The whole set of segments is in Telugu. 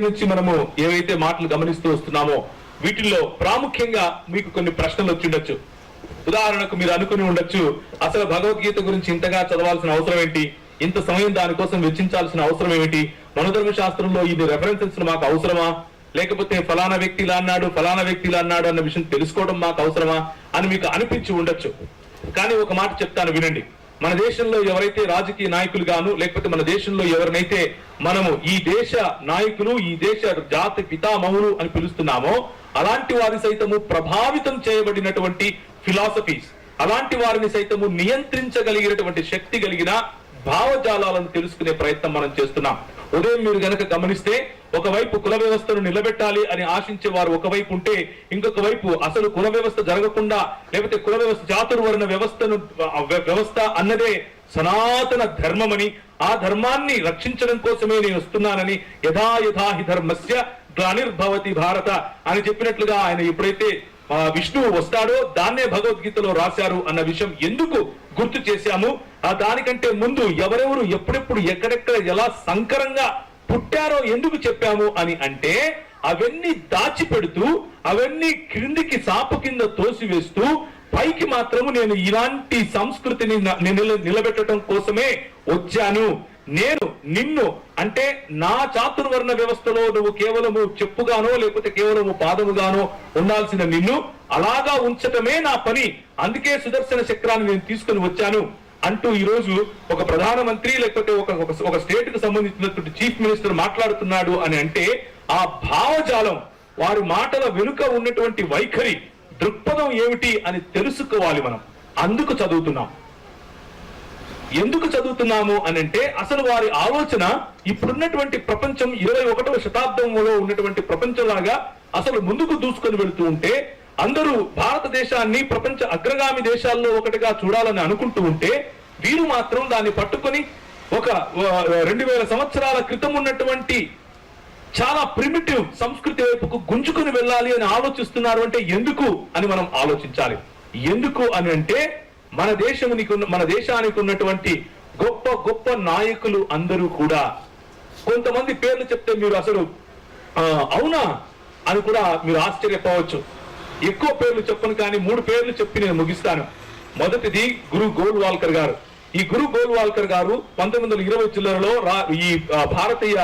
నుంచి మనము ఏవైతే మాటలు గమనిస్తూ వస్తున్నామో వీటిల్లో ప్రాముఖ్యంగా మీకు కొన్ని ప్రశ్నలు వచ్చిండొచ్చు ఉదాహరణకు మీరు అనుకుని ఉండొచ్చు అసలు భగవద్గీత గురించి ఇంతగా చదవాల్సిన అవసరం ఏంటి? ఇంత సమయం దానికోసం వెచ్చించాల్సిన అవసరం ఏమిటి? మనోధర్మ శాస్త్రంలో ఇది రెఫరెన్సెస్ మాకు అవసరమా? లేకపోతే ఫలానా వ్యక్తి ఇలా అన్నాడు ఫలానా వ్యక్తి ఇలా అన్నాడు అన్న విషయం తెలుసుకోవడం మాకు అవసరమా? అని మీకు అనిపించి ఉండొచ్చు. కానీ ఒక మాట చెప్తాను వినండి. మన దేశంలో ఎవరైతే రాజకీయ నాయకులు గాను లేకపోతే మన దేశంలో ఎవరినైతే మనము ఈ దేశ నాయకులు ఈ దేశ జాతి పితామహులు అని పిలుస్తున్నామో అలాంటి వారి సైతము ప్రభావితం చేయబడినటువంటి ఫిలాసఫీస్ అలాంటి వారిని సైతము నియంత్రించగలిగినటువంటి శక్తి కలిగిన భావజాలాలను తెలుసుకునే ప్రయత్నం మనం చేస్తున్నాం. ఉదయం మీరు గనక గమనిస్తే ఒకవైపు కుల వ్యవస్థను నిలబెట్టాలి అని ఆశించే వారు ఒకవైపు ఉంటే ఇంకొక వైపు అసలు కుల వ్యవస్థ జరగకుండా లేకపోతే కుల వ్యవస్థ చాతుర్వర్ణ వ్యవస్థను వ్యవస్థ అన్నదే సనాతన ధర్మమని ఆ ధర్మాన్ని రక్షించడం కోసమే నేను వస్తున్నానని యథా యథా హి ధర్మస్య గ్లానిర్భవతి భారత అని చెప్పినట్లుగా ఆయన ఎప్పుడైతే విష్ణువు వస్తాడో దాన్నే భగవద్గీతలో రాశారు అన్న విషయం ఎందుకు గుర్తు చేశాము? ఆ దానికంటే ముందు ఎవరెవరు ఎప్పుడెప్పుడు ఎక్కడెక్కడ ఎలా సంకరంగా పుట్టారో ఎందుకు చెప్పాము అని అంటే అవన్నీ దాచిపెడుతూ అవన్నీ క్రిందికి సాపు కింద తోసివేస్తూ పైకి మాత్రము నేను ఇలాంటి సంస్కృతిని నిలబెట్టడం కోసమే వచ్చాను. నేను నిన్ను అంటే నా చాతుర్వర్ణ వ్యవస్థలో నువ్వు కేవలము చెప్పుగానో లేకపోతే కేవలము పాదముగానో ఉండాల్సిన నిన్ను అలాగా ఉంచటమే నా పని. అందుకే సుదర్శన చక్రాన్ని నేను తీసుకుని వచ్చాను. అంటూ ఈ రోజు ఒక ప్రధానమంత్రి లేకపోతే ఒక ఒక- ఒక స్టేట్కు సంబంధించినటువంటి చీఫ్ మినిస్టర్ మాట్లాడుతున్నాడు అని అంటే ఆ భావజాలం వారి మాటల వెనుక ఉన్నటువంటి వైఖరి దృక్పథం ఏమిటి అని తెలుసుకోవాలి మనం. అందుకు చదువుతున్నాం. ఎందుకు చదువుతున్నాము అని అంటే అసలు వారి ఆలోచన ఇప్పుడున్నటువంటి ప్రపంచం ఇరవై ఒకటవ శతాబ్దంలో ఉన్నటువంటి ప్రపంచంలాగా అసలు ముందుకు దూసుకొని వెళుతూ ఉంటే అందరూ భారతదేశాన్ని ప్రపంచ అగ్రగామి దేశాల్లో ఒకటిగా చూడాలని అనుకుంటూ ఉంటే వీరు మాత్రం దాన్ని పట్టుకొని ఒక రెండు వేల సంవత్సరాల క్రితం ఉన్నటువంటి చాలా ప్రిమిటివ్ సంస్కృతి వైపుకు గుంజుకుని వెళ్ళాలి అని ఆలోచిస్తున్నారు అంటే ఎందుకు అని మనం ఆలోచించాలి. ఎందుకు అని అంటే మన దేశమునికి మన దేశానికి ఉన్నటువంటి గొప్ప గొప్ప నాయకులు అందరూ కూడా కొంతమంది పేర్లు చెప్తే మీరు అసలు ఆ, అవునా అని కూడా మీరు ఆశ్చర్యపోవచ్చు. ఎక్కువ పేర్లు చెప్పను కానీ మూడు పేర్లు చెప్పి నేను ముగిస్తాను. మొదటిది గురు గోల్వాల్కర్ గారు. ఈ గురు గోల్వాల్కర్ గారు పంతొమ్మిది వందల ఇరవై చిల్లరలో రా- ఈ భారతీయ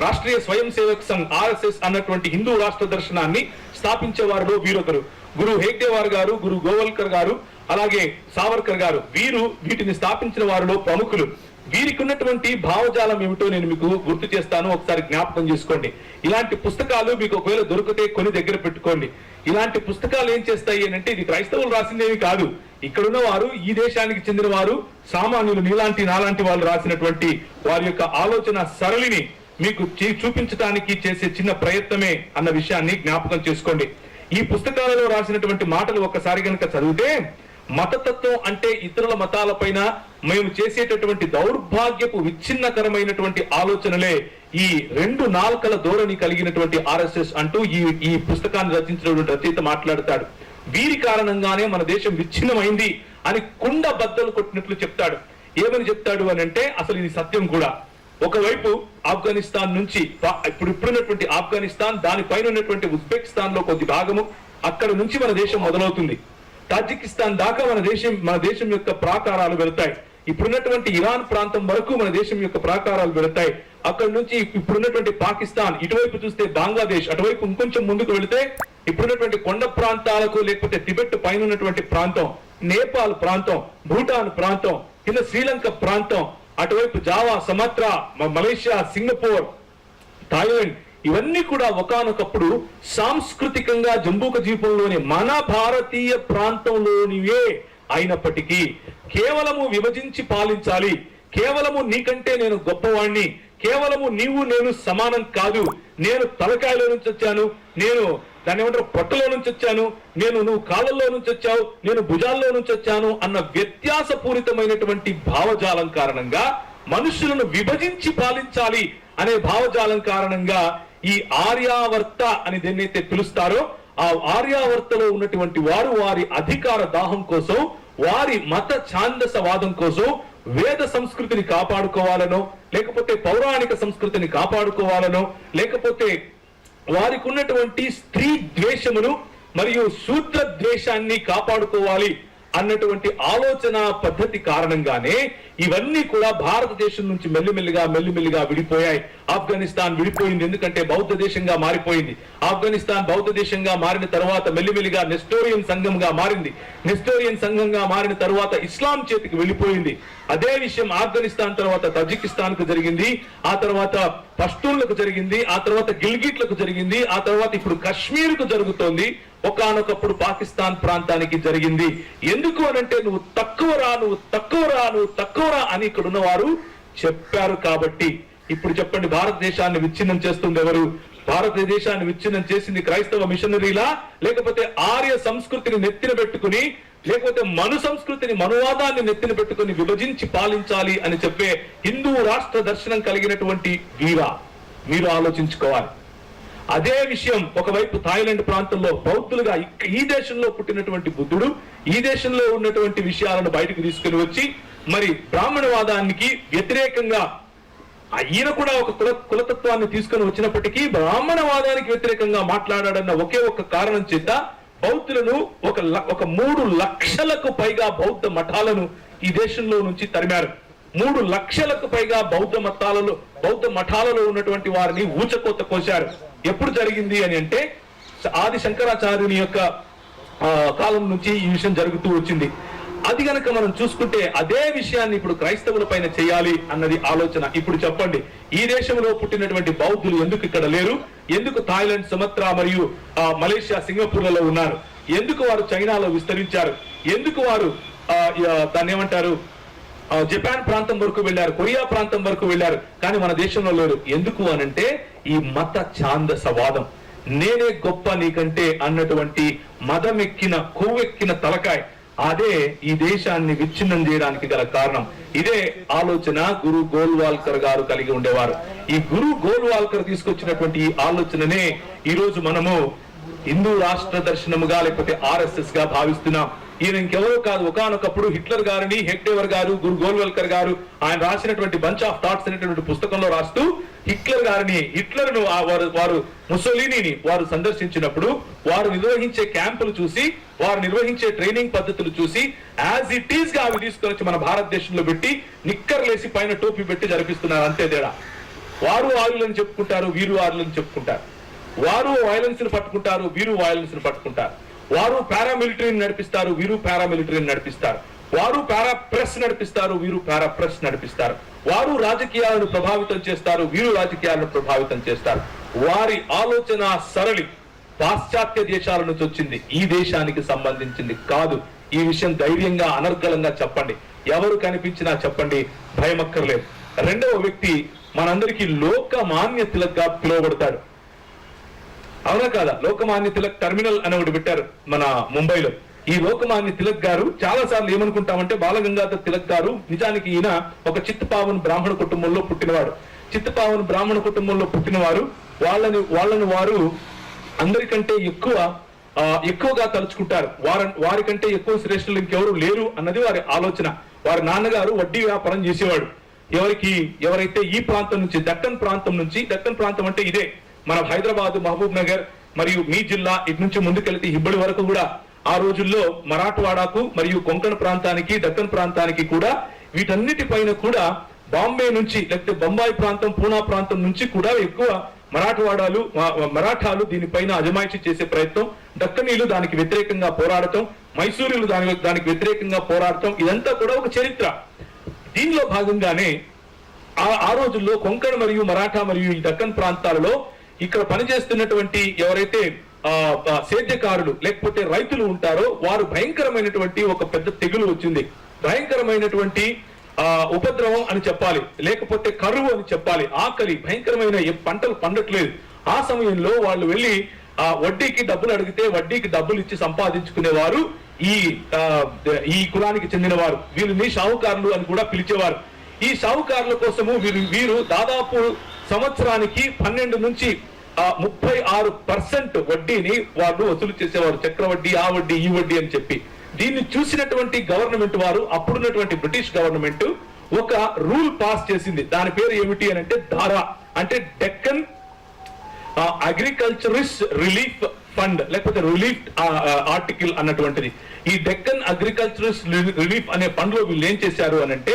రాష్ట్రీయ స్వయం సేవక్ సంఘ్ ఆర్ఎస్ఎస్ అన్నటువంటి హిందూ రాష్ట్ర దర్శనాన్ని స్థాపించే వారిలో వీరొకరు. గురు హేగ్డేవార్ గారు గురు గోవల్కర్ గారు అలాగే సావర్కర్ గారు. వీరు వీటిని స్థాపించిన వారిలో ప్రముఖులు. వీరికి ఉన్నటువంటి భావజాలం ఏమిటో నేను మీకు గుర్తు చేస్తాను. ఒకసారి జ్ఞాపకం చేసుకోండి. ఇలాంటి పుస్తకాలు మీకు ఒకవేళ దొరికితే కొని దగ్గర పెట్టుకోండి. ఇలాంటి పుస్తకాలు ఏం చేస్తాయి అంటే ఇది క్రైస్తవులు రాసిందేవి కాదు. ఇక్కడున్న వారు ఈ దేశానికి చెందిన వారు సామాన్యులు నీలాంటి నాలాంటి వాళ్ళు రాసినటువంటి వారి యొక్క ఆలోచన సరళిని మీకు చూపించడానికి చేసే చిన్న ప్రయత్నమే అన్న విషయాన్ని జ్ఞాపకం చేసుకోండి. ఈ పుస్తకాలలో రాసినటువంటి మాటలు ఒక్కసారి కనుక చదివితే మతతత్వం అంటే ఇతరుల మతాలపైన మేము చేసేటటువంటి దౌర్భాగ్యపు విచ్ఛిన్నకరమైనటువంటి ఆలోచనలే ఈ రెండు నాల్కల ధోరణి కలిగినటువంటి ఆర్ఎస్ఎస్ అంటూ ఈ ఈ పుస్తకాన్ని రచించినటువంటి రచయిత మాట్లాడతాడు. వీరి కారణంగానే మన దేశం విచ్ఛిన్నమైంది అని కుండ బద్దలు కొట్టినట్లు చెప్తాడు. ఏమని చెప్తాడు అని అంటే అసలు ఇది సత్యం కూడా. ఒకవైపు ఆఫ్ఘనిస్తాన్ నుంచి ఇప్పుడు ఇప్పుడున్నటువంటి ఆఫ్ఘనిస్తాన్ దానిపైన ఉన్నటువంటి ఉజ్బెకిస్తాన్లో కొద్ది భాగము అక్కడ నుంచి మన దేశం మొదలవుతుంది. తాజికిస్తాన్ దాకా మన దేశం మన దేశం యొక్క ప్రాకారాలు వెళతాయి. ఇప్పుడున్నటువంటి ఇరాన్ ప్రాంతం వరకు మన దేశం యొక్క ప్రాకారాలు వెళతాయి. అక్కడ నుంచి ఇప్పుడున్నటువంటి పాకిస్తాన్ ఇటువైపు చూస్తే బంగ్లాదేశ్ అటువైపు ఇంకొంచెం ముందుకు వెళితే ఇప్పుడున్నటువంటి కొండ ప్రాంతాలకు లేకపోతే టిబెట్ పైన ఉన్నటువంటి ప్రాంతం నేపాల్ ప్రాంతం భూటాన్ ప్రాంతం కింద శ్రీలంక ప్రాంతం అటువైపు Java Sumatra Malaysia Singapore Thailand ఇవన్నీ కూడా ఒకానొకప్పుడు సాంస్కృతికంగా జంబూక ద్వీపంలోని మన భారతీయ ప్రాంతంలోనివే అయినప్పటికీ కేవలము విభజించి పాలించాలి. కేవలము నీకంటే నేను గొప్పవాణ్ణి. కేవలము నీవు నేను సమానం కాదు. నేను తలకాయలో నుంచి వచ్చాను. నేను దాని ఏమంటారు? పొట్టలో నుంచి వచ్చాను. నేను నువ్వు కాళ్ళల్లో నుంచి వచ్చావు. నేను భుజాల్లో నుంచి వచ్చాను అన్న వ్యత్యాసపూరితమైనటువంటి భావజాలం కారణంగా మనుషులను విభజించి పాలించాలి అనే భావజాలం కారణంగా ఈ ఆర్యావర్త అని దేన్నైతే పిలుస్తారో ఆ ఆర్యావర్తలో ఉన్నటువంటి వారు వారి అధికార దాహం కోసం వారి మత ఛాందసవాదం కోసం వేద సంస్కృతిని కాపాడుకోవాలనో లేకపోతే పౌరాణిక సంస్కృతిని కాపాడుకోవాలనో లేకపోతే వారికి ఉన్నటువంటి స్త్రీ ద్వేషమును మరియు శూద్ర ద్వేషాన్ని కాపాడుకోవాలి. అన్నటువంటి ఆలోచన పద్ధతి కారణంగానే ఇవన్నీ కూడా భారతదేశం నుంచి మెల్లిమెల్లిగా మెల్లిమెల్లిగా విడిపోయాయి. ఆఫ్ఘనిస్తాన్ విడిపోయింది ఎందుకంటే బౌద్ధ దేశంగా మారిపోయింది. ఆఫ్ఘనిస్తాన్ బౌద్ధ దేశంగా మారిన తర్వాత మెల్లిమెల్లిగా నెస్టోరియన్ సంఘంగా మారింది. నెస్టోరియన్ సంఘంగా మారిన తర్వాత ఇస్లాం చేతికి వెళ్ళిపోయింది. అదే విషయం ఆఫ్ఘనిస్తాన్ తర్వాత తజికిస్తాన్కు జరిగింది. ఆ తర్వాత పష్తూన్లకు జరిగింది. ఆ తర్వాత గిల్గిట్లకు జరిగింది. ఆ తర్వాత ఇప్పుడు కశ్మీర్కు జరుగుతోంది. ఒకానొకప్పుడు పాకిస్తాన్ ప్రాంతానికి జరిగింది. ఎందుకు అనంటే నువ్వు తక్కువ రా నువ్వు తక్కువరా నువ్వు తక్కువరా అని ఇక్కడ ఉన్నవారు చెప్పారు కాబట్టి. ఇప్పుడు చెప్పండి భారతదేశాన్ని విచ్ఛిన్నం చేస్తుంది ఎవరు? భారతదేశాన్ని విచ్ఛిన్నం చేసింది క్రైస్తవ మిషనరీలా? లేకపోతే ఆర్య సంస్కృతిని నెత్తిన పెట్టుకుని లేకపోతే మను సంస్కృతిని మనువాదాన్ని నెత్తిన పెట్టుకుని విభజించి పాలించాలి అని చెప్పే హిందూ రాష్ట్ర దర్శనం కలిగినటువంటి వీరా. మీరు ఆలోచించుకోవాలి. అదే విషయం ఒకవైపు థాయిలాండ్ ప్రాంతంలో బౌద్ధులుగా ఈ దేశంలో పుట్టినటువంటి బుద్ధుడు ఈ దేశంలో ఉన్నటువంటి విషయాలను బయటకు తీసుకుని వచ్చి మరి బ్రాహ్మణవాదానికి వ్యతిరేకంగా ఈయన కూడా ఒక కుల కులతత్వాన్ని తీసుకొని వచ్చినప్పటికీ బ్రాహ్మణవాదానికి వ్యతిరేకంగా మాట్లాడాడన్న ఒకే ఒక కారణం చేత బౌద్ధులను ఒక ల- ఒక మూడు లక్షలకు పైగా బౌద్ధ మఠాలను ఈ దేశంలో నుంచి తరిమారు. మూడు లక్షలకు పైగా బౌద్ధ మతాలలో బౌద్ధ మఠాలలో ఉన్నటువంటి వారిని ఊచకోత కోశారు. ఎప్పుడు జరిగింది అని అంటే ఆది శంకరాచార్యుని యొక్క కాలం నుంచి ఈ విషయం జరుగుతూ వచ్చింది. అది గనక మనం చూసుకుంటే అదే విషయాన్ని ఇప్పుడు క్రైస్తవుల పైన చేయాలి అన్నది ఆలోచన. ఇప్పుడు చెప్పండి ఈ దేశంలో పుట్టినటువంటి బౌద్ధులు ఎందుకు ఇక్కడ లేరు? ఎందుకు థాయిలాండ్ సుమత్రా మరియు మలేషియా సింగపూర్లలో ఉన్నారు? ఎందుకు వారు చైనాలో విస్తరించారు? ఎందుకు వారు దాన్ని ఏమంటారు? జపాన్ ప్రాంతం వరకు వెళ్ళారు కొరియా ప్రాంతం వరకు వెళ్ళారు కానీ మన దేశంలో లేరు. ఎందుకు అనంటే ఈ మత ఛాందసవాదం. నేనే గొప్ప నీకంటే అన్నటువంటి మదమెక్కిన కొవ్వెక్కిన తలకాయ. అదే ఈ దేశాన్ని విచ్ఛిన్నం చేయడానికి గల కారణం. ఇదే ఆలోచన గురు గోల్వాల్కర్ గారు కలిగి ఉండేవారు. ఈ గురు గోల్వాల్కర్ తీసుకొచ్చినటువంటి ఈ ఆలోచననే ఈరోజు మనము హిందూ రాష్ట్ర దర్శనముగా లేకపోతే ఆర్ఎస్ఎస్గా భావిస్తున్నాం. ఈయన ఇంకెవరో కాదు. ఒకానొకప్పుడు హిట్లర్ గారిని హెక్టేవర్ గారు గురు గోల్వల్కర్ గారు ఆయన రాసినటువంటి బంచ్ ఆఫ్ థాట్స్ అనేటువంటి పుస్తకంలో రాస్తూ హిట్లర్ గారిని హిట్లర్ను వారు వారు ముసలిని వారు సందర్శించినప్పుడు వారు నిర్వహించే క్యాంపులు చూసి వారు నిర్వహించే ట్రైనింగ్ పద్ధతులు చూసి యాజ్ ఇట్ ఈస్గా అవి తీసుకొని వచ్చి మన భారతదేశంలో పెట్టి నిక్కర్లేసి పైన టోపీ పెట్టి జరిపిస్తున్నారు. అంతే తేడా. వారు ఆరులని చెప్పుకుంటారు వీరు ఆరులని చెప్పుకుంటారు. వారు వైలెన్స్ను పట్టుకుంటారు వీరు వైలెన్స్ను పట్టుకుంటారు. వారు పారామిలిటరీని నడిపిస్తారు వీరు పారామిలిటరీని నడిపిస్తారు. వారు పారా ప్రెస్ నడిపిస్తారు వీరు పారా ప్రెస్ నడిపిస్తారు. వారు రాజకీయాలను ప్రభావితం చేస్తారు వీరు రాజకీయాలను ప్రభావితం చేస్తారు. వారి ఆలోచన సరళి పాశ్చాత్య దేశాల నుంచి వచ్చింది. ఈ దేశానికి సంబంధించింది కాదు. ఈ విషయం ధైర్యంగా అనర్గళంగా చెప్పండి. ఎవరు కనిపించినా చెప్పండి భయమక్కర్లేదు. రెండవ వ్యక్తి మనందరికీ లోకమాన్య తిలక్గా పిలువబడతాడు. అవునా కాదా లోకమాన్య తిలక్ టెర్మినల్ అని ఒకటి పెట్టారు మన ముంబైలో. ఈ లోకమాన్య తిలక్ గారు చాలా సార్లు ఏమనుకుంటామంటే బాలగంగాధర్ తిలక్ గారు నిజానికి ఈయన ఒక చిత్తపావన్ బ్రాహ్మణ కుటుంబంలో పుట్టినవాడు. చిత్తపావన్ బ్రాహ్మణ కుటుంబంలో పుట్టినవారు. వాళ్ళని వాళ్ళని వారు అందరికంటే ఎక్కువ ఆ, ఎక్కువగా తలుచుకుంటారు. వారి వారికంటే ఎక్కువ శ్రేష్ఠులు ఇంకెవరు లేరు అన్నది వారి ఆలోచన. వారి నాన్నగారు వడ్డీ వ్యాపారం చేసేవాడు. ఎవరికి ఎవరైతే ఈ ప్రాంతం నుంచి దక్కన్ ప్రాంతం నుంచి దక్కన్ ప్రాంతం అంటే ఇదే. మన హైదరాబాద్ మహబూబ్ నగర్ మరియు మీ జిల్లా ఇటు నుంచి ముందుకెళ్తే ఇబ్బడి వరకు కూడా ఆ రోజుల్లో మరాఠవాడాకు మరియు కొంకణ ప్రాంతానికి దక్కన్ ప్రాంతానికి కూడా వీటన్నిటిపైన కూడా బాంబే నుంచి లేకపోతే బొంబాయి ప్రాంతం పూనా ప్రాంతం నుంచి కూడా ఎక్కువ మరాఠవాడాలు మరాఠాలు దీనిపైన అజమాయిషీ చేసే ప్రయత్నం. దక్కనీలు దానికి వ్యతిరేకంగా పోరాడటం మైసూరులు దాని దానికి వ్యతిరేకంగా పోరాడటం ఇదంతా కూడా ఒక చరిత్ర. దీనిలో భాగంగానే ఆ ఆ రోజుల్లో కొంకణ మరియు మరాఠా మరియు ఈ దక్కన్ ప్రాంతాలలో ఇక్కడ పనిచేస్తున్నటువంటి ఎవరైతే ఆ సేద్యకారులు లేకపోతే రైతులు ఉంటారో వారు భయంకరమైనటువంటి ఒక పెద్ద తెగులు వచ్చింది. భయంకరమైనటువంటి ఆ ఉపద్రవం అని చెప్పాలి. లేకపోతే కరువు అని చెప్పాలి. ఆకలి భయంకరమైన ఏ పంటలు పండట్లేదు. ఆ సమయంలో వాళ్ళు వెళ్ళి ఆ వడ్డీకి డబ్బులు అడిగితే వడ్డీకి డబ్బులు ఇచ్చి సంపాదించుకునేవారు. ఈ ఈ కులానికి చెందినవారు. వీళ్ళని షావుకారులు అని కూడా పిలిచేవారు. ఈ షావుకారుల కోసము వీరు వీరు దాదాపు సంవత్సరానికి పన్నెండు నుంచి ముప్పై ఆరు పర్సెంట్ వడ్డీని వాళ్ళు వసూలు చేసేవారు. చక్రవడ్డీ ఆ వడ్డీ ఈ వడ్డీ అని చెప్పి. దీన్ని చూసినటువంటి గవర్నమెంట్ వారు అప్పుడున్నటువంటి బ్రిటిష్ గవర్నమెంట్ ఒక రూల్ పాస్ చేసింది. దాని పేరు ఏమిటి అని అంటే ధారా. అంటే డెక్కన్ అగ్రికల్చరిస్ట్ రిలీఫ్ ఫండ్ లేకపోతే రిలీఫ్ ఆర్టికల్ అన్నటువంటిది. ఈ డెక్కన్ అగ్రికల్చరిస్ట్ రిలీఫ్ అనే ఫండ్లో వీళ్ళు ఏం చేశారు అని అంటే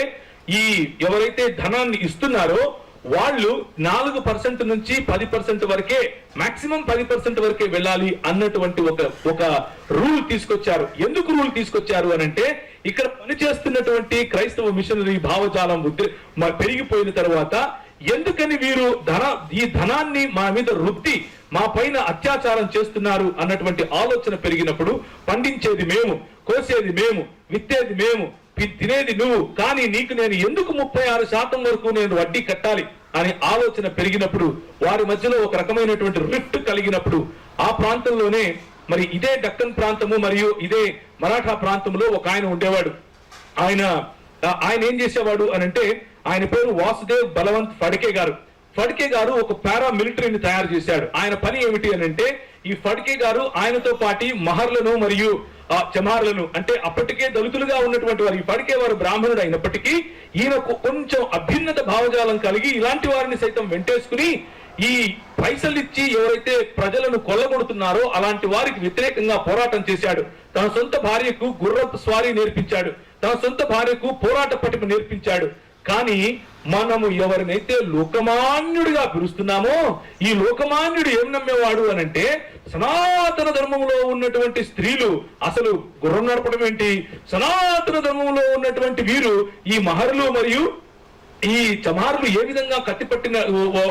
ఈ ఎవరైతే ధనాన్ని ఇస్తున్నారో వాళ్ళు నాలుగు పర్సెంట్ నుంచి పది పర్సెంట్ వరకే మాక్సిమం పది పర్సెంట్ వరకే వెళ్ళాలి అన్నటువంటి ఒక ఒక రూల్ తీసుకొచ్చారు. ఎందుకు రూల్ తీసుకొచ్చారు అని అంటే ఇక్కడ పనిచేస్తున్నటువంటి క్రైస్తవ మిషనరీ భావజాలం పెరిగిపోయిన తర్వాత ఎందుకని వీరు ధన ఈ ధనాన్ని మా మీద రుద్ది మా పైన అత్యాచారం చేస్తున్నారు అన్నటువంటి ఆలోచన పెరిగినప్పుడు పండించేది మేము కోసేది మేము విత్తేది మేము తినేది నువ్వు కానీ నీకు నేను ఎందుకు ముప్పై ఆరు శాతం వరకు నేను వడ్డీ కట్టాలి అనే ఆలోచన పెరిగినప్పుడు వారి మధ్యలో ఒక రకమైనటువంటి రిఫ్ట్ కలిగినప్పుడు ఆ ప్రాంతంలోనే మరి ఇదే దక్కన్ ప్రాంతము మరియు ఇదే మరాఠా ప్రాంతంలో ఒక ఆయన ఉండేవాడు. ఆయన ఆయన ఏం చేసేవాడు అని అంటే ఆయన పేరు వాసుదేవ్ బలవంత్ ఫడ్కే గారు. ఫడ్కే గారు ఒక పారా మిలిటరీని తయారు చేశాడు. ఆయన పని ఏమిటి అని అంటే ఈ ఫడ్కే గారు ఆయనతో పాటి మహర్లను మరియు ఆ, చమార్లను అంటే అప్పటికే దళితులుగా ఉన్నటువంటి వారు ఇప్పటికే వారు బ్రాహ్మణుడు అయినప్పటికీ ఈయనకు కొంచెం అభ్యున్నత భావజాలం కలిగి ఇలాంటి వారిని సైతం వెంటేసుకుని ఈ పైసలు ఇచ్చి ఎవరైతే ప్రజలను కొల్లగొడుతున్నారో అలాంటి వారికి వ్యతిరేకంగా పోరాటం చేశాడు. తన సొంత భార్యకు గుర్రపు స్వారీ నేర్పించాడు. తన సొంత భార్యకు పోరాట పటిమ నేర్పించాడు. కానీ మనము ఎవరినైతే లోకమాన్యుడిగా పిలుస్తున్నామో ఈ లోకమాన్యుడు ఏం నమ్మేవాడు అనంటే సనాతన ధర్మంలో ఉన్నటువంటి స్త్రీలు అసలు గుర్రం నడపడం ఏంటి? సనాతన ధర్మంలో ఉన్నటువంటి వీరు ఈ మహర్లు మరియు ఈ చమారులు ఏ విధంగా కత్తిపట్టిన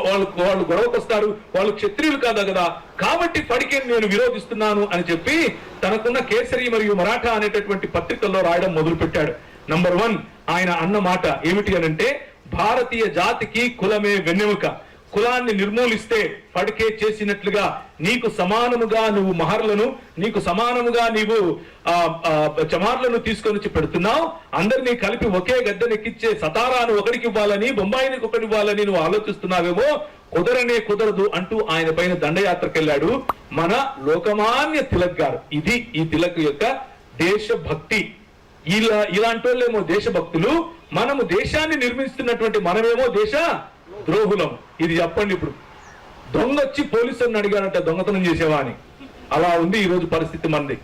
వాళ్ళు వాళ్ళు గొడవకు వస్తారు? వాళ్ళు క్షత్రియులు కాదా కదా? కాబట్టి పడికే నేను విరోధిస్తున్నాను అని చెప్పి తనకున్న కేసరి మరియు మరాఠా అనేటటువంటి పత్రికల్లో రాయడం మొదలుపెట్టాడు. నంబర్ వన్ ఆయన అన్న మాట ఏమిటి అని అంటే భారతీయ జాతికి కులమే వెన్నెముక. కులాన్ని నిర్మూలిస్తే పడికే చేసినట్లుగా నీకు సమానముగా నువ్వు మహర్లను నీకు సమానముగా నీవు చమార్లను తీసుకొని వచ్చి పెడుతున్నావు. అందరినీ కలిపి ఒకే గద్దెనెక్కిచ్చే సతారాను ఒకడికి ఇవ్వాలని బొంబాయినికి ఒకటి ఇవ్వాలని నువ్వు ఆలోచిస్తున్నావేమో. కుదరనే కుదరదు అంటూ ఆయన పైన దండయాత్రకెళ్ళాడు మన లోకమాన్య తిలక్ గారు. ఇది ఈ తిలక్ యొక్క దేశభక్తి. ఇలా ఇలాంటి వాళ్ళేమో దేశభక్తులు మనము దేశాన్ని నిర్మిస్తున్నటువంటి మనమేమో దేశ ద్రోహులం. ఇది చెప్పండి ఇప్పుడు. దొంగ వచ్చి పోలీసులను అడిగాడంట దొంగతనం చేసేవా అని. అలా ఉంది ఈ రోజు పరిస్థితి మంది.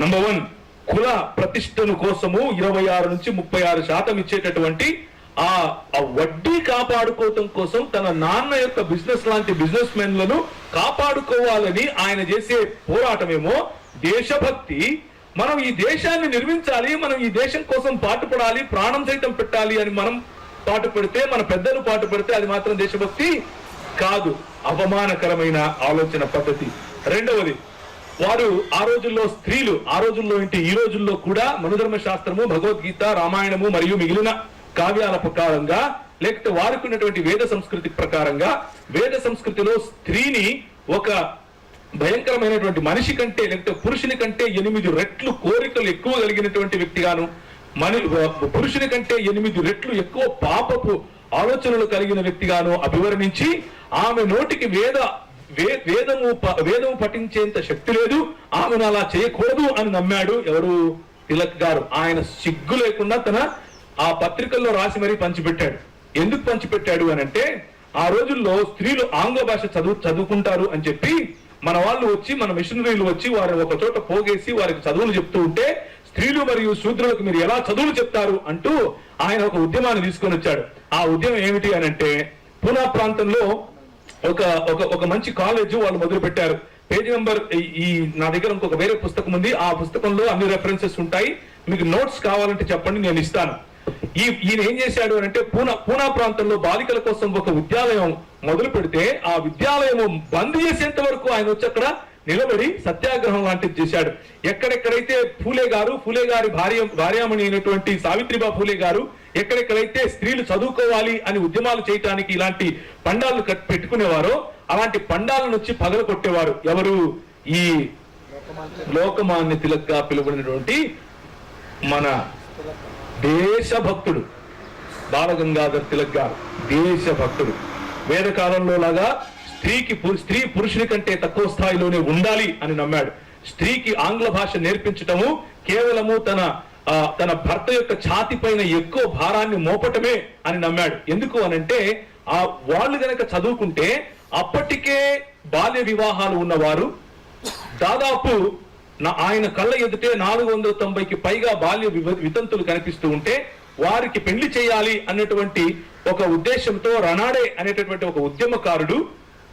నంబర్ వన్ కుల ప్రతిష్టను కోసము ఇరవై ఆరు నుంచి ముప్పై ఆరు శాతం ఇచ్చేటటువంటి ఆ ఆ వడ్డీ కాపాడుకోవటం కోసం తన నాన్న యొక్క బిజినెస్ లాంటి బిజినెస్ మెన్లను కాపాడుకోవాలని ఆయన చేసే పోరాటమేమో దేశభక్తి మనం ఈ దేశాన్ని నిర్మించాలి మనం ఈ దేశం కోసం పాటుపడాలి ప్రాణం సైతం పెట్టాలి అని మనం పాటు పెడితే మన పెద్దలు పాటు పెడితే అది మాత్రం దేశభక్తి కాదు. అవమానకరమైన ఆలోచన పద్ధతి. రెండవది వారు ఆ రోజుల్లో స్త్రీలు ఆ రోజుల్లో ఏంటి ఈ రోజుల్లో కూడా మనుధర్మ శాస్త్రము భగవద్గీత రామాయణము మరియు మిగిలిన కావ్యాల ప్రకారంగా లేకపోతే వారికి ఉన్నటువంటి వేద సంస్కృతి ప్రకారంగా వేద సంస్కృతిలో స్త్రీని ఒక భయంకరమైనటువంటి మనిషి కంటే లేకపోతే పురుషుని కంటే ఎనిమిది రెట్లు కోరికలు ఎక్కువ కలిగినటువంటి వ్యక్తిగాను మని పురుషుని కంటే ఎనిమిది రెట్లు ఎక్కువ పాపపు ఆలోచనలు కలిగిన వ్యక్తిగాను అభివర్ణించి ఆమె నోటికి వేద వే- వేదము ప- వేదము పఠించేంత శక్తి లేదు ఆమెను అలా చేయకూడదు అని నమ్మాడు ఎవరు? తిలక్ గారు. ఆయన సిగ్గు లేకుండా తన ఆ పత్రికల్లో రాసి మరీ పంచిపెట్టాడు. ఎందుకు పంచిపెట్టాడు అని అంటే ఆ రోజుల్లో స్త్రీలు ఆంగ్ల భాష చదువు చదువుకుంటారు అని చెప్పి మన వాళ్ళు వచ్చి మన మిషనరీలు వచ్చి వారు ఒక చోట పోగేసి వారికి చదువులు చెప్తూ ఉంటే స్త్రీలు మరియు శూద్రులకు మీరు ఎలా చదువులు చెప్తారు అంటూ ఆయన ఒక ఉద్యమాన్ని తీసుకొని వచ్చాడు. ఆ ఉద్యమం ఏమిటి అని అంటే పూనా ప్రాంతంలో ఒక ఒక ఒక మంచి కాలేజ్ వాళ్ళు మొదలు పెట్టారు పేజీ నెంబర్ ఈ నా దగ్గర ఇంకొక వేరే పుస్తకం ఉంది. ఆ పుస్తకంలో అన్ని రెఫరెన్సెస్ ఉంటాయి. మీకు నోట్స్ కావాలంటే చెప్పండి నేను ఇస్తాను. ఈ ఈయన ఏం చేశాడు అని అంటే పూనా పూనా ప్రాంతంలో బాలికల కోసం ఒక విద్యాలయం మొదలు పెడితే ఆ విద్యాలయం బంద్ చేసేంత వరకు ఆయన వచ్చి అక్కడ నిలబడి సత్యాగ్రహం లాంటిది చేశాడు. ఎక్కడెక్కడైతే ఫూలే గారు ఫూలే గారి భార్య భార్యామణి అయినటువంటి సావిత్రిబా ఫూలే గారు ఎక్కడెక్కడైతే స్త్రీలు చదువుకోవాలి అని ఉద్యమాలు చేయటానికి ఇలాంటి పండాలు కట్- పెట్టుకునేవారో అలాంటి పండాలను వచ్చి పగల కొట్టేవారు ఎవరు? ఈ లోకమాన్య తిలక్గా పిలువడినటువంటి మన దేశభక్తుడు. బాలగంగాధర్ తిలక్ గారు దేశభక్తుడు. వేదకాలంలో లాగా స్త్రీకి స్త్రీ పురుషుని కంటే తక్కువ స్థాయిలోనే ఉండాలి అని నమ్మాడు. స్త్రీకి ఆంగ్ల భాష నేర్పించటము కేవలము తన ఆ, తన భర్త యొక్క ఛాతి పైన ఎక్కువ భారాన్ని మోపటమే అని నమ్మాడు. ఎందుకు అనంటే ఆ వాళ్ళు గనక చదువుకుంటే అప్పటికే బాల్య వివాహాలు ఉన్నవారు దాదాపు ఆయన కళ్ళ ఎదుటే నాలుగు వందల తొంభైకి పైగా బాల్య వితంతులు కనిపిస్తూ ఉంటే వారికి పెళ్ళి చేయాలి అన్నటువంటి ఒక ఉద్దేశంతో రనాడే అనేటటువంటి ఒక ఉద్యమకారుడు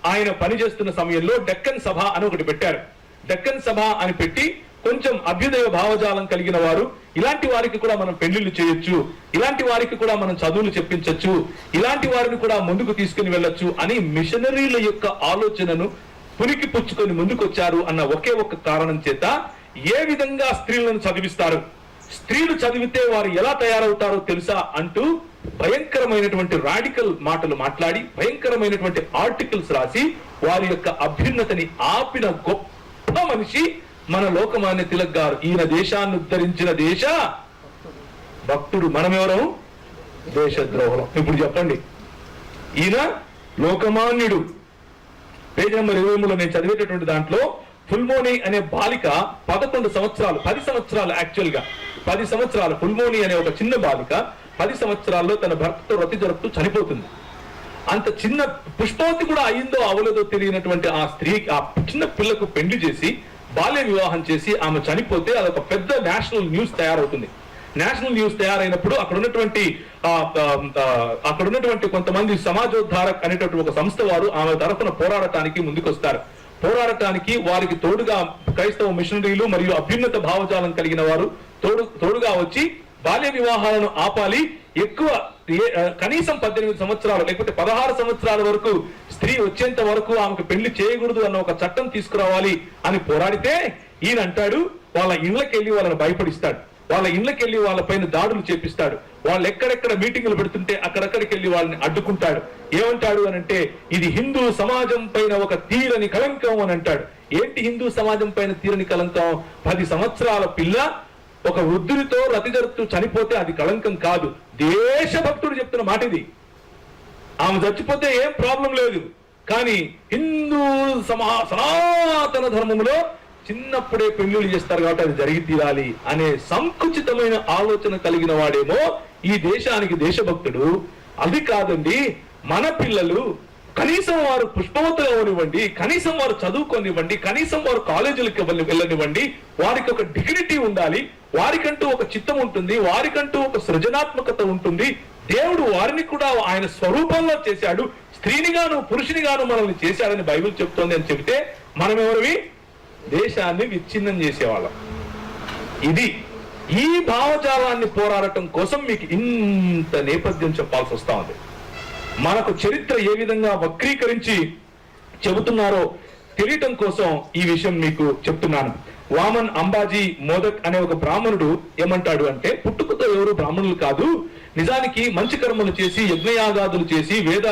ఆయన పనిచేస్తున్న సమయంలో డెక్కన్ సభ అని ఒకటి పెట్టారు. డెక్కన్ సభ అని పెట్టి కొంచెం అభ్యుదయ భావజాలం కలిగిన వారు ఇలాంటి వారికి కూడా మనం పెళ్ళిళ్ళు చేయొచ్చు ఇలాంటి వారికి కూడా మనం చదువులు చెప్పించొచ్చు ఇలాంటి వారిని కూడా ముందుకు తీసుకుని వెళ్ళొచ్చు అని మిషనరీల యొక్క ఆలోచనను పునికి పుచ్చుకొని ముందుకొచ్చారు అన్న ఒకే ఒక్క కారణం చేత ఏ విధంగా స్త్రీలను చదివిస్తారు? స్త్రీలు చదివితే వారు ఎలా తయారవుతారో తెలుసా అంటూ భయంకరమైనటువంటి రాడికల్ మాటలు మాట్లాడి భయంకరమైనటువంటి ఆర్టికల్స్ రాసి వారి యొక్క అభ్యున్నతని ఆపిన గొప్ప మనిషి మన లోకమాన్య తిలక్ గారు. ఈయన దేశాన్ని ఉద్ధరించిన దేశ భక్తుడు మనమెవరం? దేశద్రోహం ఇప్పుడు చెప్పండి. ఈయన లోకమాన్యుడు. పేజ్ నెంబర్ ఇరవై మూడులో నేను చదివేటటువంటి దాంట్లో ఫుల్మోని అనే బాలిక పదకొండు సంవత్సరాలు పది సంవత్సరాలు యాక్చువల్గా పది సంవత్సరాలు ఫుల్మోని అనే ఒక చిన్న బాలిక పది సంవత్సరాల్లో తన భర్తతో రతి జరుపుతూ చనిపోతుంది. అంత చిన్న పుష్పవతి కూడా అయిందో అవలేదో తెలియనటువంటి ఆ స్త్రీ ఆ చిన్న పిల్లకు పెళ్ళి చేసి బాల్య వివాహం చేసి ఆమె చనిపోతే అదొక పెద్ద నేషనల్ న్యూస్ తయారవుతుంది. నేషనల్ న్యూస్ తయారైనప్పుడు అక్కడ ఉన్నటువంటి అక్కడ ఉన్నటువంటి కొంతమంది సమాజోద్ధారక్ అనేటటువంటి ఒక సంస్థ వారు ఆమె తరఫున పోరాడటానికి ముందుకొస్తారు. పోరాడటానికి వారికి తోడుగా క్రైస్తవ మిషనరీలు మరియు అభ్యున్నత భావజాలం కలిగిన వారు తోడు తోడుగా వచ్చి బాల్య వివాహాలను ఆపాలి. ఎక్కువ కనీసం పద్దెనిమిది సంవత్సరాలు లేకపోతే పదహారు సంవత్సరాల వరకు స్త్రీ వచ్చేంత వరకు ఆమెకు పెళ్ళి చేయకూడదు అన్న ఒక చట్టం తీసుకురావాలి అని పోరాడితే ఈయన అంటాడు వాళ్ళ ఇళ్ళకెళ్ళి వాళ్ళని భయపడిస్తాడు. వాళ్ళ ఇళ్ళకెళ్ళి వాళ్ళ పైన దాడులు చేపిస్తాడు. వాళ్ళు ఎక్కడెక్కడ మీటింగులు పెడుతుంటే అక్కడక్కడికి వెళ్ళి వాళ్ళని అడ్డుకుంటాడు. ఏమంటాడు అని అంటే ఇది హిందూ సమాజం పైన ఒక తీరని కలంకం అని అంటాడు. ఏంటి హిందూ సమాజం పైన తీరని కలంకం పది సంవత్సరాల పిల్ల ఒక వృద్ధుడితో రతి జరుపుతూ చనిపోతే అది కళంకం కాదు. దేశభక్తుడు చెప్తున్న మాట ఇది. ఆమె చచ్చిపోతే ఏం ప్రాబ్లం లేదు. కానీ హిందూ సమా సనాతన ధర్మంలో చిన్నప్పుడే పెళ్ళిళ్ళు చేస్తారు కాబట్టి అది జరిగి తీరాలి అనే సంకుచితమైన ఆలోచన కలిగిన వాడేమో ఈ దేశానికి దేశభక్తుడు. అది కాదండి మన పిల్లలు కనీసం వారు పుష్పవతులు అవనివ్వండి కనీసం వారు చదువుకొనివ్వండి కనీసం వారు కాలేజీలకు వెళ్ళనివ్వండి వారికి ఒక డిగ్నిటీ ఉండాలి వారికంటూ ఒక చిత్తం ఉంటుంది వారికంటూ ఒక సృజనాత్మకత ఉంటుంది. దేవుడు వారిని కూడా ఆయన స్వరూపంలో చేశాడు. స్త్రీనిగాను పురుషునిగాను మనల్ని చేశాడని బైబిల్ చెప్తోంది అని చెబితే మనం ఎవరివి దేశాన్ని విచ్ఛిన్నం చేసేవాళ్ళం. ఇది ఈ భావజాలాన్ని పోరాడటం కోసం మీకు ఇంత నేపథ్యం చెప్పాల్సి వస్తా ఉంది. మనకు చరిత్ర ఏ విధంగా వక్రీకరించి చెబుతున్నారో తెలియటం కోసం ఈ విషయం మీకు చెప్తున్నాను. వామన్ అంబాజీ మోదక్ అనే ఒక బ్రాహ్మణుడు ఏమంటాడు అంటే పుట్టుకతో ఎవరు బ్రాహ్మణులు కాదు నిజానికి మంచి కర్మలు చేసి యజ్ఞయాగాదులు చేసి వేద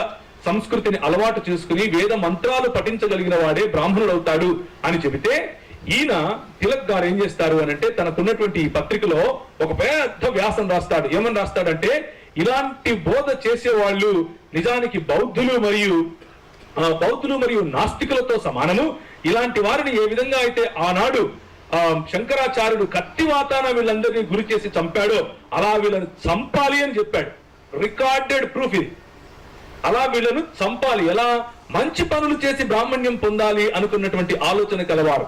సంస్కృతిని అలవాటు చేసుకుని వేద మంత్రాలు పఠించగలిగిన వాడే బ్రాహ్మణుడు అవుతాడు అని చెబితే ఈయన తిలక్ గారు ఏం చేస్తారు అని అంటే తనకున్నటువంటి ఈ పత్రికలో ఒక పెద్ద వ్యాసం రాస్తాడు. ఏమని రాస్తాడంటే ఇలాంటి బోధ చేసే వాళ్ళు నిజానికి బౌద్ధులు మరియు బౌద్ధులు మరియు నాస్తికులతో సమానము. ఇలాంటి వారిని ఏ విధంగా అయితే ఆనాడు ఆ, శంకరాచార్యుడు కత్తివాతాన వీళ్ళందరినీ గురి చేసి చంపాడో అలా వీళ్ళని చంపాలి అని చెప్పాడు. రికార్డెడ్ ప్రూఫ్ ఇది. అలా వీళ్ళను చంపాలి. ఎలా? మంచి పనులు చేసి బ్రాహ్మణ్యం పొందాలి అనుకున్నటువంటి ఆలోచన కలవారు.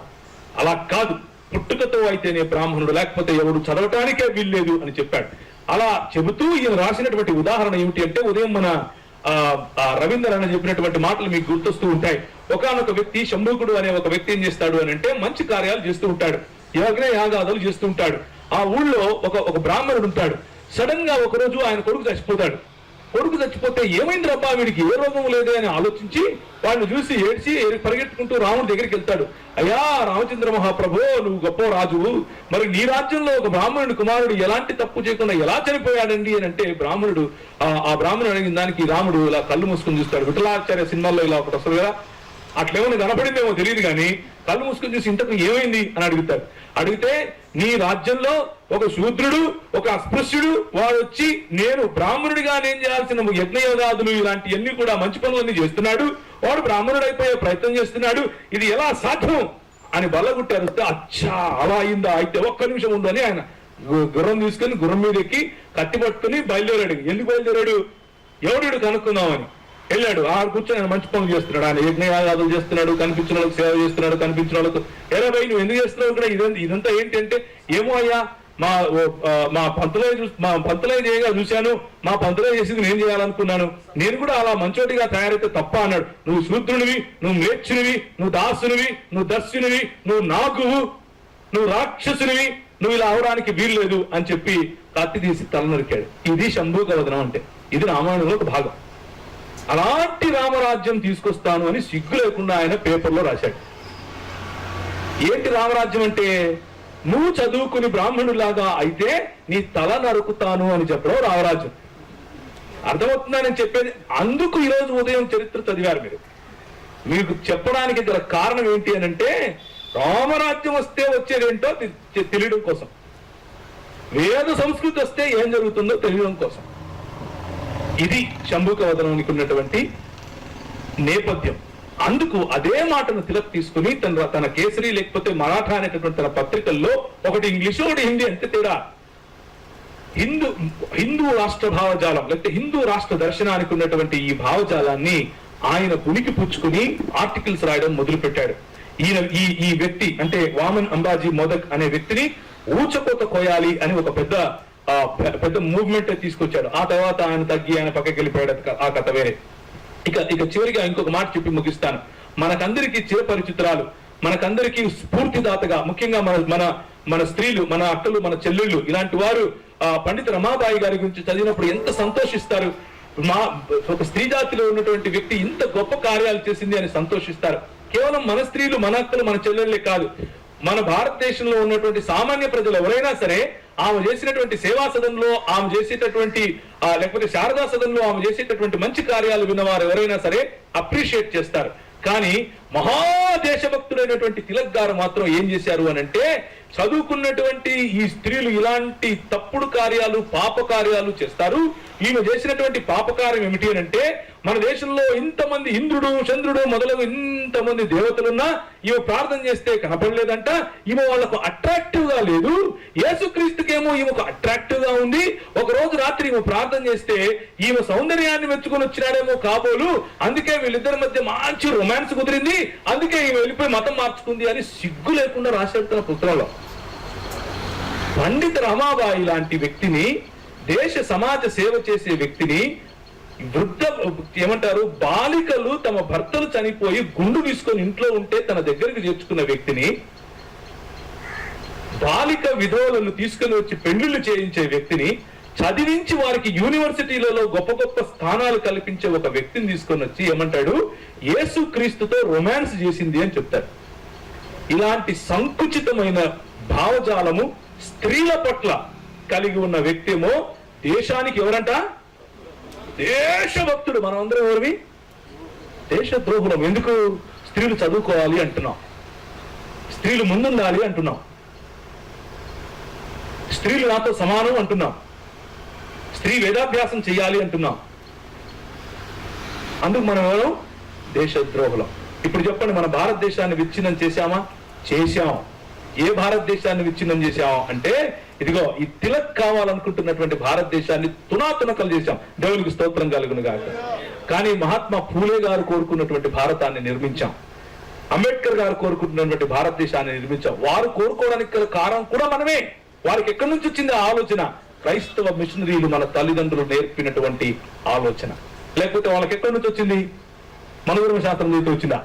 అలా కాదు. పుట్టుకతో అయితేనే బ్రాహ్మణుడు లేకపోతే ఎవడు చదవటానికే వీల్లేదు అని చెప్పాడు. అలా చెబుతూ ఈయన రాసినటువంటి ఉదాహరణ ఏమిటి అంటే ఉదయం మన ఆ, ఆ అని చెప్పినటువంటి మాటలు మీకు గుర్తొస్తూ ఉంటాయి. ఒకానొక వ్యక్తి శంభూకుడు అనే ఒక వ్యక్తి ఏం చేస్తాడు అని అంటే మంచి కార్యాలు చేస్తూ ఉంటాడు. యజ్ఞ యాగాదులు చేస్తూ ఉంటాడు. ఆ ఊళ్ళో ఒక ఒక బ్రాహ్మణుడు ఉంటాడు. సడన్గా ఒక రోజు ఆయన కొడుకు చచ్చిపోతాడు. కొడుకు చచ్చిపోతే ఏమైంది రబ్బా వీడికి? ఏ రోగం లేదే అని ఆలోచించి వాడిని చూసి ఏడ్చి పరిగెట్టుకుంటూ పరిగెత్తుకుంటూ రాముడి దగ్గరికి వెళ్తాడు. అయ్యా రామచంద్ర మహాప్రభు నువ్వు గొప్ప రాజు. మరి నీ రాజ్యంలో ఒక బ్రాహ్మణుడు కుమారుడు ఎలాంటి తప్పు చేయకుండా ఎలా చనిపోయాడండి అని అంటే బ్రాహ్మణుడు ఆ- బ్రాహ్మణుడు అడిగిన దానికి రాముడు ఇలా కళ్ళు మూసుకుని చూస్తాడు. విఠలాచార్య సినిమాల్లో ఇలా ఒకటి వస్తుంది కదా? అట్లేమో కనపడిందేమో తెలియదు కానీ కళ్ళు మూసుకుని చూసి ఇంతకు ఏమైంది? అని అడుగుతాడు అడిగితే నీ రాజ్యంలో ఒక శూద్రుడు ఒక అస్పృశ్యుడు వాడు వచ్చి నేను బ్రాహ్మణుడిగా నేను చేయాల్సిన యజ్ఞయోగాదులు ఇలాంటివన్నీ కూడా మంచి పనులన్నీ చేస్తున్నాడు. వాడు బ్రాహ్మణుడు అయిపోయే ప్రయత్నం చేస్తున్నాడు. ఇది ఎలా సాధ్యం? అని బలగుట్టారు అచ్చా అలా అయిందా? అయితే ఒక్క నిమిషం ఉందని ఆయన గుర్రం తీసుకొని గుర్రం మీద ఎక్కి కత్తి పట్టుకుని బయలుదేరాడు. ఎందుకు బయలుదేరాడు? ఎవడు కనుక్కుందామని? వెళ్ళాడు. ఆ కూర్చొని మంచి పనులు చేస్తున్నాడు. ఆయన యజ్ఞయాగాదులు చేస్తున్నాడు కనిపించిన వాళ్ళకి సేవ చేస్తున్నాడు కనిపించిన వాళ్ళకు ఎరా భయ్ నువ్వు ఎందుకు చేస్తున్నావు కూడా ఇదంతా ఇదంతా ఏంటంటే ఏమో అయ్యా మా ఓ, మా పంతులే మా పంతులే చేయగా చూశాను. మా పంతులే చేసింది నేను చేయాలనుకున్నాను. నేను కూడా అలా మంచోటిగా తయారైతే తప్ప అన్నాడు. నువ్వు శూద్రునివి నువ్వు మేచ్చునివి నువ్వు దాసునివి నువ్వు దర్శునివి నువ్వు నాగువు నువ్వు రాక్షసునివి నువ్వు ఇలా అవడానికి వీల్లేదు అని చెప్పి కత్తి తీసి తల నరికాడు ఇది శంభూక వదనం అంటే. ఇది రామాయణంలో ఒక భాగం. అలాంటి రామరాజ్యం తీసుకొస్తాను అని సిగ్గు లేకుండా ఆయన పేపర్లో రాశాడు. ఏంటి రామరాజ్యం అంటే? నువ్వు చదువుకుని బ్రాహ్మణులాగా అయితే నీ తల నరుకుతాను అని చెప్పడం రామరాజ్యం. అర్థమవుతుందా నేను చెప్పేది? అందుకు ఈరోజు ఉదయం చరిత్ర చదివారు మీరు. మీకు చెప్పడానికి గల కారణం ఏంటి అని అంటే రామరాజ్యం వస్తే వచ్చేదేంటో తెలియడం కోసం. వేద సంస్కృతి వస్తే ఏం జరుగుతుందో తెలియడం కోసం. ఇది శంభుక వదనానికి ఉన్నటువంటి నేపథ్యం. అందుకు అదే మాటను తిలక్ తీసుకుని తన తన కేసరి లేకపోతే మరాఠా అనేటటువంటి తన పత్రికల్లో ఒకటి ఇంగ్లీషు ఒకటి హిందీ అంతే తేడా. హిందూ హిందూ రాష్ట్ర భావజాలం లేకపోతే హిందూ రాష్ట్ర దర్శనానికి ఉన్నటువంటి ఈ భావజాలాన్ని ఆయన పునికి పుచ్చుకుని ఆర్టికల్స్ రాయడం మొదలుపెట్టాడు. ఈయన ఈ ఈ వ్యక్తి అంటే వామన్ అంబాజీ మోదక్ అనే వ్యక్తిని ఊచకోత కోయాలి అని ఒక పెద్ద పెద్ద మూవ్మెంట్ తీసుకొచ్చాడు. ఆ తర్వాత ఆయన తగ్గి ఆయన పక్కకి వెళ్ళిపోయాడు ఆ కథ వేరే. ఇక ఇక చివరిగా ఇంకొక మాట చెప్పి ముగిస్తాను. మనకందరికీ చిరపరిచితురాలు మనకందరికీ స్ఫూర్తిదాతగా ముఖ్యంగా మన మన మన స్త్రీలు మన అక్కలు మన చెల్లెళ్ళు ఇలాంటి వారు ఆ పండిత రమాబాయి గారి గురించి చదివినప్పుడు ఎంత సంతోషిస్తారు. మా ఒక స్త్రీ జాతిలో ఉన్నటువంటి వ్యక్తి ఇంత గొప్ప కార్యాలు చేసింది అని సంతోషిస్తారు. కేవలం మన స్త్రీలు మన అక్కలు మన చెల్లెళ్ళే కాదు. మన భారతదేశంలో ఉన్నటువంటి సామాన్య ప్రజలు ఎవరైనా సరే ఆమె చేసినటువంటి సేవా సదన్లో ఆమె చేసేటటువంటి ఆ, లేకపోతే శారదా సదన్లో ఆమె చేసేటటువంటి మంచి కార్యాలు విన్నవారు ఎవరైనా సరే అప్రిషియేట్ చేస్తారు. కానీ మహాదేశభక్తుడైనటువంటి తిలక్ గారు మాత్రం ఏం చేశారు అని అంటే చదువుకున్నటువంటి ఈ స్త్రీలు ఇలాంటి తప్పుడు కార్యాలు పాప కార్యాలు చేస్తారు. ఈమె చేసినటువంటి పాపకార్యం ఏమిటి అని అంటే మన దేశంలో ఇంతమంది ఇంద్రుడు చంద్రుడు మొదలగు ఇంతమంది దేవతలున్నా ఈమె ప్రార్థన చేస్తే కనపడలేదంట. ఈమె వాళ్ళకు అట్రాక్టివ్గా లేదు. యేసుక్రీస్తుకేమో ఈమెకు అట్రాక్టివ్గా ఉంది. ఒక రోజు రాత్రి ఈమె ప్రార్థన చేస్తే ఈమె సౌందర్యాన్ని మెచ్చుకొని వచ్చినాడేమో కాబోలు. అందుకే వీళ్ళిద్దరి మధ్య మంచి రొమాన్స్ కుదిరింది. అందుకే ఈమె వెళ్ళిపోయి మతం మార్చుకుంది అని సిగ్గు లేకుండా రాశాడు తన పుస్తకంలో. పండిత రమాబాయి లాంటి వ్యక్తిని దేశ సమాజ సేవ చేసే వ్యక్తిని వృద్ధ ఏమంటారు బాలికలు తమ భర్తలు చనిపోయి గుండు తీసుకొని ఇంట్లో ఉంటే తన దగ్గరికి చేర్చుకున్న వ్యక్తిని బాలిక విధవలను తీసుకుని వచ్చి పెళ్ళిళ్ళు చేయించే వ్యక్తిని చదివించి వారికి యూనివర్సిటీలలో గొప్ప గొప్ప స్థానాలు కల్పించే ఒక వ్యక్తిని తీసుకొని వచ్చి ఏమంటాడు? యేసు క్రీస్తుతో రొమాన్స్ చేసింది అని చెప్తాడు. ఇలాంటి సంకుచితమైన భావజాలము స్త్రీల పట్ల కలిగి ఉన్న వ్యక్తి ఏమో దేశానికి ఎవరంట? దేశభక్తుడు. మనం అందరం ఎవరివి? దేశద్రోహులం. ఎందుకు? స్త్రీలు చదువుకోవాలి అంటున్నాం. స్త్రీలు ముందుండాలి అంటున్నాం. స్త్రీలు నాతో సమానం అంటున్నాం. స్త్రీ వేదాభ్యాసం చేయాలి అంటున్నాం. అందుకు మనం ఎవరు? దేశద్రోహులం. ఇప్పుడు చెప్పండి మన భారతదేశాన్ని విచ్ఛిన్నం చేశామా? చేశాం. ఏ భారతదేశాన్ని విచ్ఛిన్నం చేశాం అంటే ఇదిగో ఈ తిలక్ కావాలనుకుంటున్నటువంటి భారతదేశాన్ని తునాతునకలు చేశాం. దేవునికి స్తోత్రం కలుగును గాక. కానీ మహాత్మా పూలే గారు కోరుకున్నటువంటి భారతాన్ని నిర్మించాం. అంబేద్కర్ గారు కోరుకుంటున్నటువంటి భారతదేశాన్ని నిర్మించాం. వారు కోరుకోవడానికి గల కారణం కూడా మనమే. వారికి ఎక్కడి నుంచి వచ్చింది ఆ ఆలోచన? క్రైస్తవ మిషనరీలు మన తల్లిదండ్రులు నేర్పినటువంటి ఆలోచన. లేకపోతే వాళ్ళకి ఎక్కడి నుంచి వచ్చింది? మనోరమ శాస్త్రం నుంచి వచ్చిందా?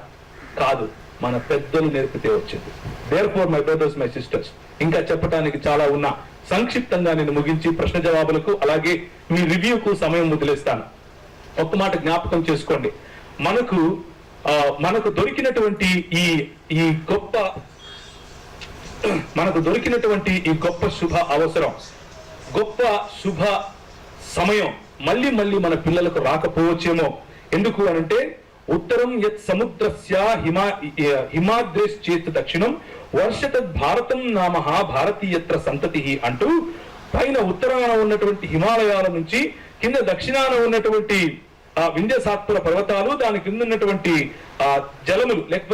కాదు. మన పెద్దలు నేర్పితే వచ్చింది. There for my brothers my sisters ఇంకా చెప్పడానికి చాలా ఉన్నా. సంక్షిప్తంగా నేను ముగించి ప్రశ్న జవాబులకు అలాగే మీ రివ్యూకు సమయం వదిలేస్తాను. ఒక్క మాట జ్ఞాపకం చేసుకోండి. మనకు ఆ, మనకు దొరికినటువంటి ఈ ఈ గొప్ప మనకు దొరికినటువంటి ఈ గొప్ప శుభ అవసరం. గొప్ప శుభ సమయం. మళ్ళీ మళ్ళీ మన పిల్లలకు రాకపోవచ్చేమో. ఎందుకు అనంటే ఉత్తరం యత్ సముద్రస్య హిమా హిమాద్రేశ్చేత్ దక్షిణం వర్షతద్ భారతం నామ భారతీయత్ర సంతతి అంటూ పైన ఉత్తరాన ఉన్నటువంటి హిమాలయాల నుంచి కింద దక్షిణాన ఉన్నటువంటి ఆ వింధ్యసాత్పుర పర్వతాలు దాని కింద ఉన్నటువంటి ఆ జలములు లేకపోతే